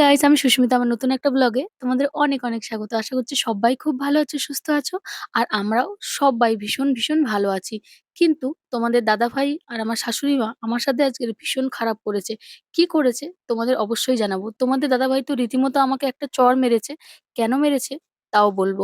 Guys আমি সুস্মিতা আমার নতুন একটা ব্লগে তোমাদের অনেক অনেক স্বাগত। আশা করছি সবাই খুব ভালো আছো, সুস্থ আছো, আর আমরাও সবাই ভীষণ ভীষণ ভালো আছি। কিন্তু তোমাদের দাদা ভাই আর আমার শাশুড়ি মা আমার সাথে আজকে ভীষণ খারাপ করেছে। কি করেছে? তোমাদের অবশ্যই জানাব। তোমাদের দাদা ভাই তো রীতিমতো আমাকে একটা চর মেরেছে। কেন মেরেছে? তাও বলব।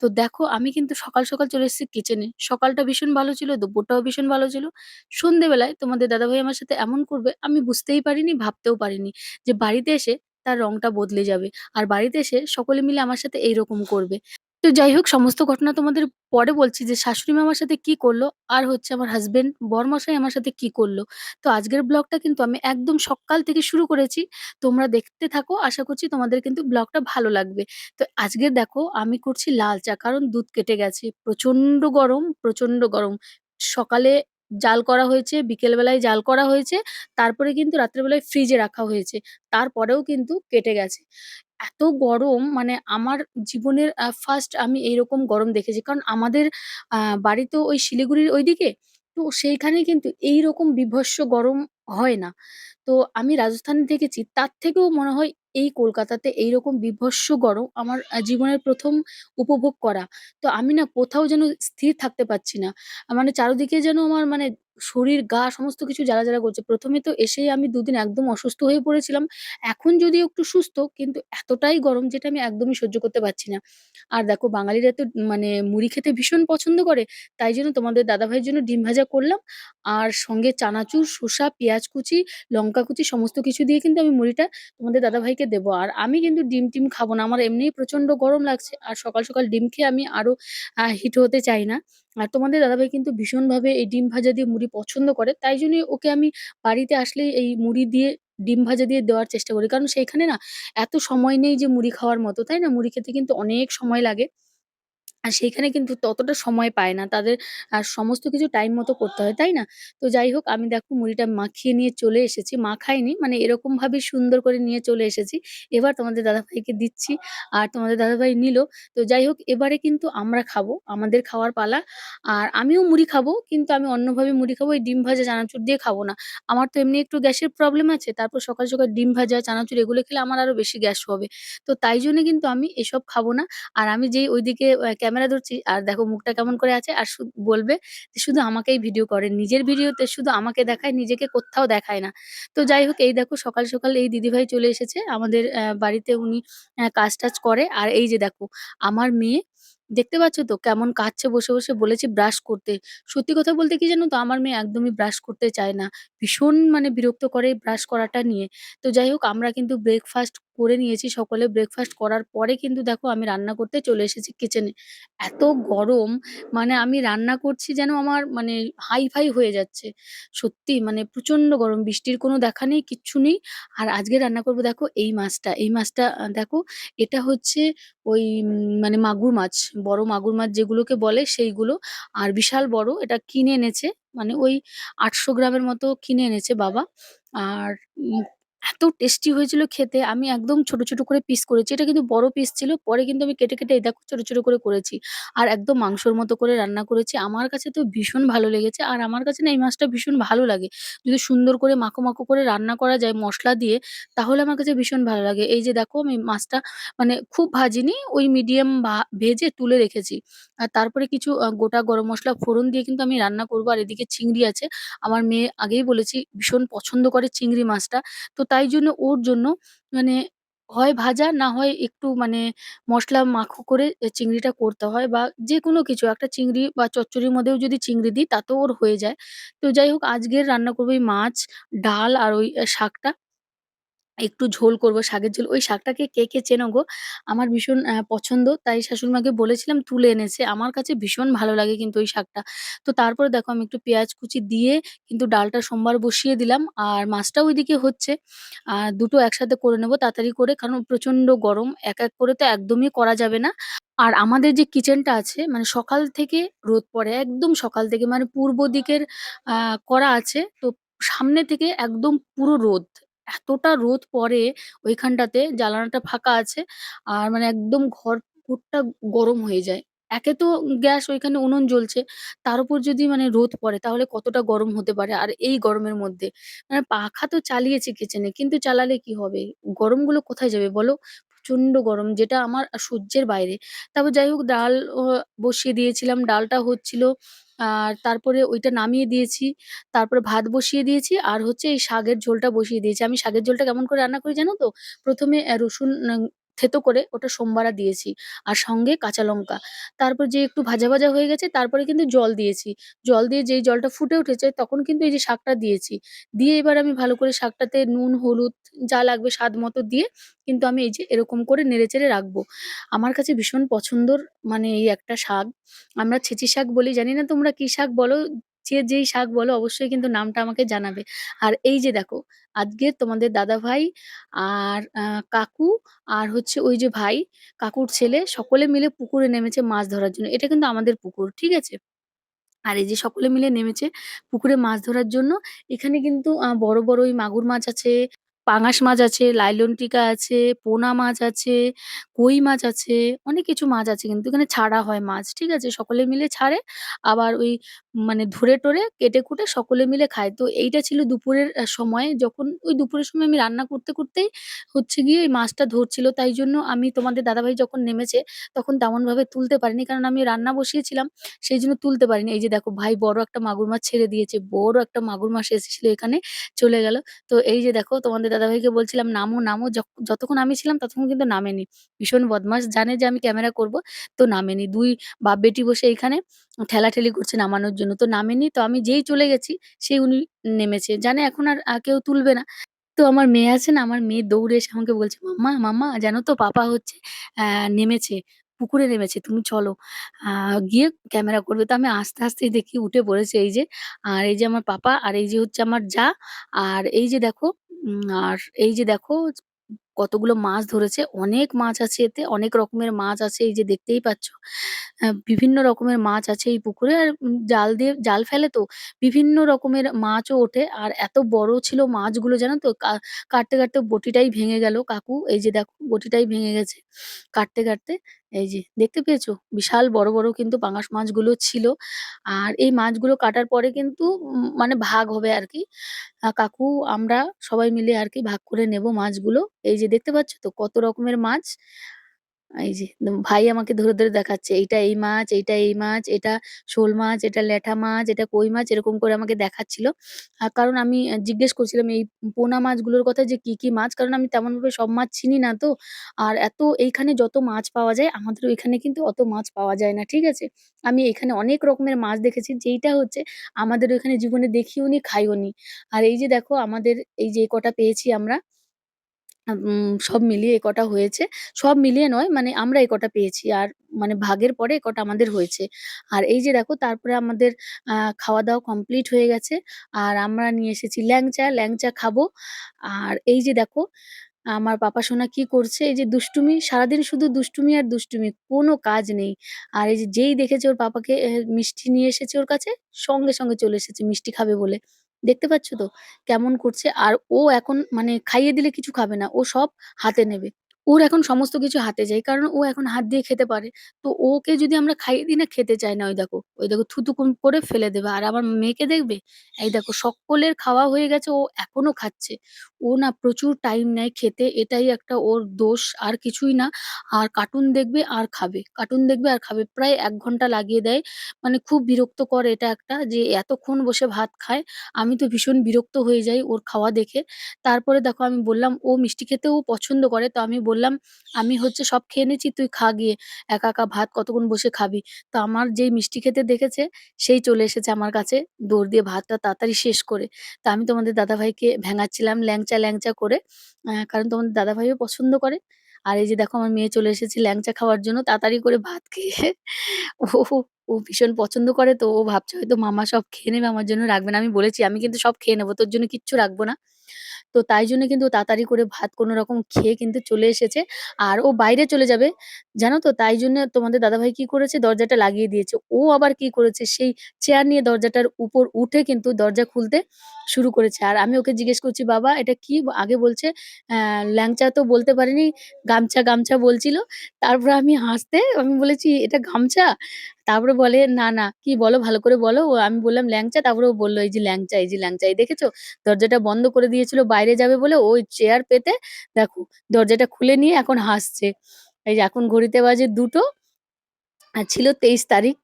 তো দেখো, আমি কিন্তু সকাল সকাল চলে এসেছি কিচেনে সকালটা ভীষণ ভালো ছিল, দুপুরটাও ভীষণ ভালো ছিল। সন্ধেবেলায় তোমাদের দাদা ভাই আমার সাথে এমন করবে আমি বুঝতেই পারিনি, ভাবতেও পারিনি যে বাড়িতে এসে তার রংটা বদলে যাবে। আর বাড়িতে এসে সকলে মিলে আমার সাথে এইরকম করবে। তো যাই হোক সমস্ত ঘটনা তোমাদের পরে বলছি যে শাশুড়ি মা আমার সাথে কি করল আর হচ্ছে আমার হাসব্যান্ড বরমশাই আমার সাথে কি করল। তো আজকের ব্লগটা কিন্তু আমি একদম সকাল থেকে শুরু করেছি। তোমরা দেখতে থাকো। আশা করছি তোমাদের কিন্তু ব্লগটা ভালো লাগবে। তো আজকে দেখো আমি করছি লাল চা কারণ দুধ কেটে গেছে। প্রচণ্ড গরম, প্রচণ্ড গরম। সকালে জাল করা হয়েছে, বিকেলবেলায় জাল করা হয়েছে। তারপরে কিন্তু রাত্রেবেলায় ফ্রিজে রাখা হয়েছে। তারপরেও কিন্তু কেটে গেছে। এত গরম মানে আমার জীবনের ফার্স্ট আমি এইরকম গরম দেখেছি। কারণ আমাদের আ বাড়ি তো ওই শিলিগুড়ির ঐদিকে। তো সেইখানে কিন্তু এইরকম বীভৎস গরম হয় না। তো আমি রাজস্থানে দেখেছি তার থেকেও মনে হয় এই কলকাতাতে এইরকম বীভৎস গরম আমার জীবনের প্রথম উপভোগ করা। তো আমি না কোথাও যেন স্থির থাকতে পারছি না। মানে চারিদিকে যেন আমার মানে শরীর, গা সমস্ত কিছু জ্বালা, জ্বালা করছে। ১ম এ তো এসেই আমি দুদিন একদম অসুস্থ হয়ে পড়েছিলাম। এখন যদিও একটু সুস্থ কিন্তু এতটাই গরম যেটা আমি একদমই সহ্য করতে পারছি না। আর দেখো বাঙালিরা তো মানে মুড়ি খেতে ভীষণ পছন্দ করে। তাই জন্য তোমাদের দাদাভাইয়ের জন্য ডিম ভাজা করলাম। আর সঙ্গে চানাচুর, শসা, পেঁয়াজ কুচি, লঙ্কা কুচি সমস্ত কিছু দিয়ে কিন্তু আমি মুড়িটা তোমাদের দাদাভাইকে দেবো। আর আমি কিন্তু ডিম-টিম খাব না। আমার এমনিই প্রচণ্ড গরম লাগছে। আর সকাল, সকাল ডিম খেয়ে আমি আরও আ হিট হতে চাই না। আর তোমাদের দাদাভাই কিন্তু ভীষণভাবে এই ডিম ভাজা দিয়ে মুড়ি পছন্দ করে। তাই জন্যই ওকে আমি বাড়িতে আসলেই এই মুড়ি দিয়ে ডিম ভাজা দিয়ে দেওয়ার চেষ্টা করি। কারণ সেইখানে না এত সময় নেই যে মুড়ি খাওয়ার মতো, তাই না? মুড়ি খেতে কিন্তু অনেক সময় লাগে। আর সেইখানে কিন্তু ততটা সময় পায় না। তাদের আ সমস্ত কিছু টাইম মতো করতে হয়, তাই না? তো যাই হোক আমি দেখো মুড়িটা মাখিয়ে নিয়ে চলে এসেছি। মাখাইনি মানে এরকমভাবে সুন্দর করে নিয়ে চলে এসেছি। এবার তোমাদের দাদাভাইকে দিচ্ছি। আর তোমাদের দাদাভাই নিল। তো যাই হোক এবারে কিন্তু আমরা খাব। আমাদের খাওয়ার পালা। আর আমিও মুড়ি খাব কিন্তু আমি অন্যভাবে মুড়ি খাব। এই ডিম ভাজা, চানাচুর দিয়ে খাব না। আমার তো এমনি একটু গ্যাসের প্রবলেম আছে। তারপর সকাল, সকাল ডিম ভাজা, চানাচুর এগুলো খেলে আমার আরও বেশি গ্যাস হবে। তো তাই জন্য কিন্তু আমি এসব খাব না। আর আমি যেই ওইদিকে ধরছি আর দেখো মুখটা কেমন করে আছে আর বলবে যে শুধু আমাকেই ভিডিও করে। নিজের ভিডিওতে শুধু আমাকে দেখায়, নিজেকে কোথাও দেখায় না। তো যাই হোক এই দেখো সকাল, সকাল এই দিদিভাই চলে এসেছে। আমাদের বাড়িতে উনি কাজ-টাজ করে। আর এই যে দেখো আমার মেয়ে দেখতে পাচ্ছ তো কেমন কাঁদছে বসে, বসে বলেছি ব্রাশ করতে। সত্যি কথা বলতে কি জানো তো আমার মেয়ে একদমই ব্রাশ করতে চায় না। ভীষণ মানে বিরক্ত করে ব্রাশ করাটা নিয়ে। তো যাই হোক আমরা কিন্তু ব্রেকফাস্ট করে নিয়েছি সকলে। ব্রেকফাস্ট করার পরে কিন্তু দেখো আমি রান্না করতে চলে এসেছি কিচেনে। এত গরম মানে আমি রান্না করছি যেন আমার মানে হাই-ফাই হয়ে যাচ্ছে। সত্যি মানে প্রচণ্ড গরম। বৃষ্টির কোনো দেখা নেই, কিচ্ছু নেই। আর আজকে রান্না করব দেখো এই মাছটা। এই মাছটা দেখো এটা হচ্ছে ওই মানে মাগুর মাছ। বড় মাগুর মাছ যেগুলোকে বলে সেইগুলো। আর বিশাল বড় এটা কিনে এনেছে। মানে ওই ৮০০ গ্রামের মতো কিনে এনেছে বাবা। আর এত টেস্টি হয়েছিল খেতে আমি একদম ছোট, ছোট করে পিস করেছি। এটা কিন্তু বড় পিস ছিল। পরে কিন্তু আমি কেটে, কেটে দেখো ছোট, ছোট করে করেছি। আর একদম মাংসর মতো করে রান্না করেছি। আমার কাছে তো ভীষণ ভালো লেগেছে। আর আমার কাছে না এই মাছটা ভীষণ ভালো লাগে। যদি সুন্দর করে মাখো, মাখো করে রান্না করা যায় মশলা দিয়ে তাহলে আমার কাছে ভীষণ ভালো লাগে। এই যে দেখো আমি মাছটা মানে খুব ভাজিনি ওই মিডিয়াম ভা ভেজে তুলে রেখেছি। আর তারপরে কিছু গোটা গরম মসলা ফোড়ন দিয়ে কিন্তু আমি রান্না করব। আর এদিকে চিংড়ি আছে। আমার মেয়ে আগেই বলেছি ভীষণ পছন্দ করে চিংড়ি মাছটা। তো তাই জন্য ওর জন্য মানে হয় ভাজা না হয় একটু মানে মশলা মাখো করে চিংড়িটা করতে হয় বা যে কোনো কিছু একটা চিংড়ি বা চচ্চড়ির মধ্যেও যদি চিংড়ি দিই তাতেও ওর হয়ে যায়। তো যাই হোক আজকের রান্না করব এই মাছ, ডাল আর ওই শাকটা। একটু ঝোল করব, শাকের ঝোল। ওই শাকটাকে কে, কে চেনো গো? আমার ভীষণ পছন্দ। তাই শাশুড়িমাকে বলেছিলাম তুলে এনেছে। আমার কাছে ভীষণ ভালো লাগে কিন্তু ওই শাকটা। তো তারপরে দেখো আমি একটু পেঁয়াজ কুচি দিয়ে কিন্তু ডালটা সোমবার বসিয়ে দিলাম। আর মাছটাও ওইদিকে হচ্ছে। আর দুটো একসাথে করে নেব তাড়াতাড়ি করে। কারণ প্রচণ্ড গরম। এক, এক করে তো একদমই করা যাবে না। আর আমাদের যে কিচেনটা আছে মানে সকাল থেকে রোদ পড়ে। একদম সকাল থেকে মানে পূর্ব দিকের আ করা আছে। তো সামনে থেকে একদম পুরো রোদ। এতটা রোদ পড়ে ওইখানটাতে, জানালাটা ফাঁকা আছে। আর মানে একদম ঘর ঘরটা গরম হয়ে যায়। একে তো গ্যাস ওইখানে উনুন জ্বলছে। তার উপর যদি মানে রোদ পড়ে তাহলে কতটা গরম হতে পারে। আর এই গরমের মধ্যে। মানে পাখা তো চালিয়েছি কিচেনে কিন্তু চালালে কি হবে? গরমগুলো কোথায় যাবে বলো? প্রচণ্ড গরম, যেটা আমার সহ্যের বাইরে। তারপর যাই হোক, ডাল বসিয়ে দিয়েছিলাম। ডালটা হচ্ছিল। আর তারপরে ওইটা নামিয়ে দিয়েছি। তারপরে ভাত বসিয়ে দিয়েছি। আর হচ্ছে এই শাগের ঝোলটা বসিয়ে দিয়েছি। আমি শাগের ঝোলটা কেমন করে রান্না করি জানো তো? প্রথমে রসুন থেতো করে ওটা সোমবারা দিয়েছি। আর সঙ্গে কাঁচা লঙ্কা। তারপর যে একটু ভাজা, ভাজা হয়ে গেছে তারপরে কিন্তু জল দিয়েছি। জল দিয়ে যেই জলটা ফুটে উঠেছে তখন কিন্তু এই যে শাকটা দিয়েছি। দিয়ে এবার আমি ভালো করে শাকটাতে নুন, হলুদ যা লাগবে স্বাদ মতো দিয়ে কিন্তু আমি এই যে এরকম করে নেড়েচেড়ে রাখব। আমার কাছে ভীষণ পছন্দর মানে এই একটা শাক। আমরা ছেঁচি শাক বলি। জানি না তোমরা কি শাক বলো? যে যেই শাক বলো অবশ্যই কিন্তু নামটা আমাকে জানাবে। আর এই যে দেখো আজকে তোমাদের দাদা ভাই আর কাকু আর হচ্ছে ওই যে ভাই, কাকুর ছেলে সকলে মিলে পুকুরে নেমেছে মাছ ধরার জন্য। এটা কিন্তু আমাদের পুকুর। ঠিক আছে? আর এই যে সকলে মিলে নেমেছে পুকুরে মাছ ধরার জন্য। এখানে কিন্তু বড়, বড় ওই মাগুর মাছ আছে, পাঙাশ মাছ আছে, লাইলন টিকা আছে, পোনা মাছ আছে, কই মাছ আছে, অনেক কিছু মাছ আছে কিন্তু এখানে ছাড়া হয় মাছ। ঠিক আছে? সকলে মিলে ছাড়ে। আবার ওই মানে ধরে-টরে কেটে-কুটে সকলে মিলে খায়। তো এইটা ছিল দুপুরের সময় যখন ওই দুপুরের সময় আমি রান্না করতে, করতেই হচ্ছে গিয়ে এই মাছটা ধরছিল। তাই জন্য আমি তোমাদের দাদাভাই যখন নেমেছে তখন তেমনভাবে তুলতে পারিনি। কারণ আমি রান্না বসিয়েছিলাম সেইজন্য তুলতে পারিনি। এই যে দেখো ভাই বড় একটা মাগুর মাছ ছেড়ে দিয়েছে। বড় একটা মাগুর মাছ এসেছিল এখানে, চলে গেল। তো এই যে দেখো তোমাদের দাদাভাইকে বলছিলাম, "নামো, নামো।" যতক্ষণ আমি ছিলাম ততক্ষণ কিন্তু নামেনি। ভীষণ বদমাশ, জানে যে আমি ক্যামেরা করব, তো নামেনি। দুই বাপ-বেটি বসে এইখানে ঠেলাঠেলি করছে নামানোর জন্য। তো নামেনি। তো আমি যেই চলে গেছি, সেই উনি নেমেছে। জানে এখন আর কেউ তুলবে না। তো আমার মেয়ে আছে না, আমার মেয়ে দৌড়ে এসে আমাকে বলছে, "মাম্মা, মাম্মা জানো তো পাপা হচ্ছে নেমেছে, পুকুরে নেমেছে। তুমি চলো। গিয়ে ক্যামেরা করবে।" তো আমি আস্তে, আস্তে দেখি উঠে পড়েছে এই যে। আর এই যে আমার পাপা, আর এই যে হচ্ছে আমার যা আর এই যে দেখো উম আর এই যে দেখো কতগুলো মাছ ধরেছে। অনেক মাছ আছে এতে, অনেক রকমের মাছ আছে এই যে দেখতেই পাচ্ছ। বিভিন্ন রকমের মাছ আছে এই পুকুরে। আর জাল দিয়ে জাল ফেলে তো বিভিন্ন রকমের মাছও ওঠে। আর এত বড় ছিল মাছগুলো জানো তো? কা কাটতে, কাটতে বটিটাই ভেঙে গেল কাকু। এই যে দেখো বটিটাই ভেঙে গেছে কাটতে, কাটতে। এই যে দেখতে পেয়েছ? বিশাল বড়, বড় কিন্তু পাঙাশ মাছগুলো ছিল। আর এই মাছগুলো কাটার পরে কিন্তু মানে ভাগ হবে আরকি। আ কাকু, আমরা সবাই মিলে আর কি ভাগ করে নেব মাছগুলো। এই যে দেখতে পাচ্ছ তো কত রকমের মাছ? এই যে ভাই আমাকে ধরে, ধরে দেখাচ্ছে। এইটা এই মাছ, এইটা এই মাছ, এটা শোল মাছ, এটা ল্যাঠা মাছ, এটা কই মাছ এরকম করে আমাকে দেখাচ্ছিল। কারণ আমি জিজ্ঞেস করছিলাম এই পোনা মাছগুলোর কথা যে কি, কি মাছ? কারণ আমি তেমনভাবে সব মাছ চিনি না তো। আর এত এইখানে যত মাছ পাওয়া যায় আমাদের ওইখানে কিন্তু অত মাছ পাওয়া যায় না। ঠিক আছে? আমি এখানে অনেক রকমের মাছ দেখেছি যেইটা হচ্ছে আমাদের ওইখানে জীবনে দেখিওনি, খাইওনি। আর এই যে দেখো আমাদের এই যে কটা পেয়েছি আমরা উম সব মিলিয়ে এ কটা হয়েছে। সব মিলিয়ে নয় মানে আমরা এ কটা পেয়েছি। আর মানে ভাগের পরে এ কটা আমাদের হয়েছে। আর এই যে দেখো তারপরে আমাদের খাওয়া-দাওয়া কমপ্লিট হয়ে গেছে। আর আমরা নিয়ে এসেছি ল্যাংচা, ল্যাংচা খাব। আর এই যে দেখো আমার পাপা সোনা কি করছে? এই যে দুষ্টুমি, সারাদিন শুধু দুষ্টুমি আর দুষ্টুমি, কোনো কাজ নেই। আর এই যে যেই দেখেছে ওর পাপাকে মিষ্টি নিয়ে এসেছে ওর কাছে, সঙ্গে, সঙ্গে চলে এসেছে মিষ্টি খাবে বলে। দেখতে পাচ্ছ তো? কেমন করছে? আর ও এখন মানে খাইয়ে দিলে কিছু খাবে না। ও সব হাতে নেবে। ওর এখন সমস্ত কিছু হাতে যায় কারণ ও এখন হাত দিয়ে খেতে পারে। তো ওকে যদি আমরা খাইয়ে দিই না, খেতে চায় না ওই দেখো। ওই দেখো থুতুকুন করে ফেলে দেবে। আর আমার মেয়েকে দেখবে? এই দেখো, সকলের খাওয়া হয়ে গেছে ও এখনও খাচ্ছে। ও না প্রচুর টাইম নেয় খেতে। এটাই একটা ওর দোষ আর কিছুই না। আর কার্টুন দেখবে আর খাবে। কার্টুন দেখবে আর খাবে। প্রায় ১ ঘণ্টা লাগিয়ে দেয়। মানে খুব বিরক্তকর এটা একটা যে এতক্ষণ বসে ভাত খায়। আমি তো ভীষণ বিরক্ত হয়ে যাই ওর খাওয়া দেখে। তারপরে দেখো আমি বললাম ও মিষ্টি খেতেও পছন্দ করে। তো আমি বললাম, "আমি হচ্ছে সব খেয়ে নিয়েছি তুই খা গিয়ে। একা, একা ভাত কতক্ষণ বসে খাবি?" তো আমার যেই মিষ্টি খেতে দেখেছে সেই চলে এসেছে আমার কাছে দৌড় দিয়ে ভাতটা তাড়াতাড়ি শেষ করে। তো আমি তোমাদের দাদাভাইকে ভেঙাচ্ছিলাম ল্যাংচা ল্যাংচা, ল্যাংচা করে। কারণ তোমাদের দাদাভাইও পছন্দ করে। আর এই যে দেখো আমার মেয়ে চলে এসেছে ল্যাংচা খাওয়ার জন্য তাড়াতাড়ি করে ভাত খেয়ে ও ও ভীষণ পছন্দ করে তো ও ভাবছে হয়তো মামা সব খেয়ে নেবে আমার জন্য রাখবে না। আমি বলেছি, "আমি কিন্তু সব খেয়ে নেব তোর জন্য কিচ্ছু রাখব না।" তো তাই জন্য কিন্তু তাড়াতাড়ি করে ভাত কোনরকম খেয়ে কিন্তু চলে এসেছে। আর ও বাইরে চলে যাবে। জানো তো? তাই জন্য তোমাদের দাদাভাই কি করেছে? দরজাটা লাগিয়ে দিয়েছে। ও আবার কি করেছে? সেই চেয়ার নিয়ে দরজাটার উপর উঠে কিন্তু দরজা খুলতে শুরু করেছে। আর আমি ওকে জিজ্ঞেস করছি, "বাবা এটা কি?" আগে বলছে, "অ্যা ল্যাংচা তো বলতে পারেনি, গামছা, গামছা বলছিল।" তারপরে আমি হাসতে আমি বলেছি, "এটা গামছা?" তারপরে বলে, "না, না, কি বলো ভালো করে বলো।" ও আমি বললাম, "ল্যাংচা।" তারপরে ও বলল "এই যে ল্যাংচা, এই যে ল্যাংচা। এই দেখেছ? দরজাটা বন্ধ করে দিয়েছিল বাইরে যাবে বলে ওই চেয়ার পেতে দেখো দরজাটা খুলে নিয়ে এখন হাসছে।" এই যে এখন ঘড়িতে বাজে দুটো আর ছিল ২৩ তারিখ।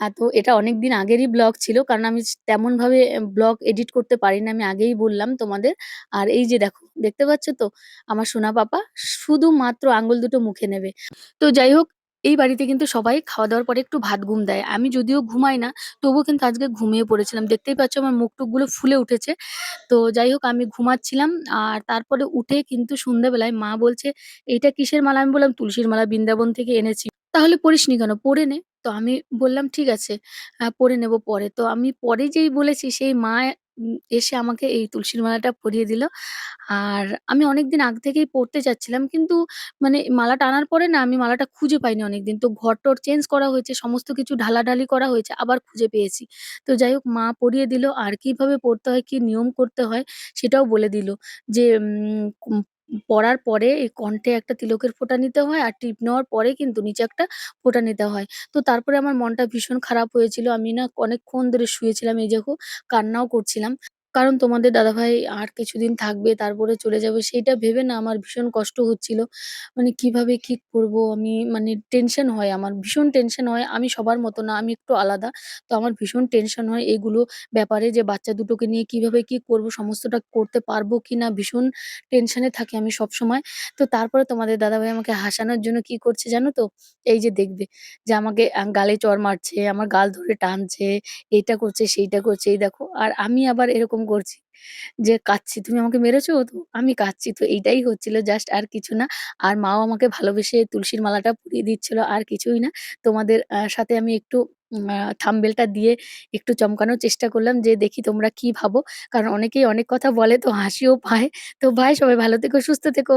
আ তো এটা অনেকদিন আগেরই ব্লগ ছিল। কারণ আমি তেমনভাবে ব্লগ এডিট করতে পারি না। আমি আগেই বললাম তোমাদের। আর এই যে দেখো, দেখতে পাচ্ছ তো? আমার সোনা পাপা শুধুমাত্র আঙ্গুল দুটো মুখে নেবে। তো যাই হোক, এই বাড়িতে কিন্তু সবাই খাওয়া-দাওয়ার পরে একটু ভাত ঘুম দেয়। আমি যদিও ঘুমাই না, তবুও কিন্তু আজকে ঘুমিয়ে পড়েছিলাম। দেখতেই পাচ্ছ আমার মুখ-টুকগুলো ফুলে উঠেছে। তো যাই হোক আমি ঘুমাচ্ছিলাম। আর তারপরে উঠে কিন্তু সন্ধ্যাবেলায় মা বলছে, এটা কিসের মালা?" আমি বললাম, "তুলসীর মালা বৃন্দাবন থেকে এনেছি।" "তাহলে পড়িসনি কেন? পড়ে নে।" তো আমি বললাম, "ঠিক আছে, আ পড়ে নেব পরে।" তো আমি পরে যেই বলেছি সেই মা এসে আমাকে এই তুলসীর মালাটা পরিয়ে দিল। আর আমি অনেকদিন আগ থেকেই পড়তে চাচ্ছিলাম। কিন্তু মানে মালাটা আনার পরে না আমি মালাটা খুঁজে পাইনি অনেকদিন। তো ঘর-টর চেঞ্জ করা হয়েছে, সমস্ত কিছু ঢালাঢালি করা হয়েছে, আবার খুঁজে পেয়েছি। তো যাই হোক মা পরিয়ে দিল আর কীভাবে পড়তে হয়, কি নিয়ম করতে হয় সেটাও বলে দিল। যে পড়ার পরে এই কণ্ঠে একটা তিলকের ফোঁটা নিতে হয় আর টিপ নেওয়ার পরে কিন্তু নিচে একটা ফোঁটা নিতে হয়। তো তারপরে আমার মনটা ভীষণ খারাপ হয়েছিল। আমি না অনেকক্ষণ ধরে শুয়েছিলাম, এই দেখো, কান্নাও করছিলাম। কারণ তোমাদের দাদাভাই আর কিছুদিন থাকবে তারপরে চলে যাবে সেইটা ভেবে না আমার ভীষণ কষ্ট হচ্ছিল। মানে কীভাবে কি করব আমি মানে টেনশন হয় আমার, ভীষণ টেনশন হয়। আমি সবার মতো না, আমি একটু আলাদা। তো আমার ভীষণ টেনশন হয় এগুলো ব্যাপারে যে বাচ্চা দুটোকে নিয়ে কীভাবে কি করব, সমস্তটা করতে পারব কি না ভীষণ টেনশনে থাকি আমি সবসময়। তো তারপরে তোমাদের দাদাভাই আমাকে হাসানোর জন্য কি করছে জানো তো? এই যে দেখবে যে আমাকে গালে চড় মারছে, আমার গাল ধরে টানছে, এইটা করছে, সেইটা করছে, এই দেখো। আর আমি আবার এরকম করছি যে কাঁদছি, "তুমি আমাকে মেরেছো?" তো আমি কাঁদছি। তো এইটাই হচ্ছিল জাস্ট আর কিছু না। আর মাও আমাকে ভালোবেসে তুলসীর মালাটা পুড়িয়ে দিচ্ছিল আর কিছুই না। তোমাদের সাথে আমি একটু থাম্বেলটা দিয়ে একটু চমকানোর চেষ্টা করলাম যে দেখি তোমরা কি ভাবো। কারণ অনেকেই অনেক কথা বলে তো হাসিও পায়। তো ভাই সবাই ভালো থেকো, সুস্থ থেকো।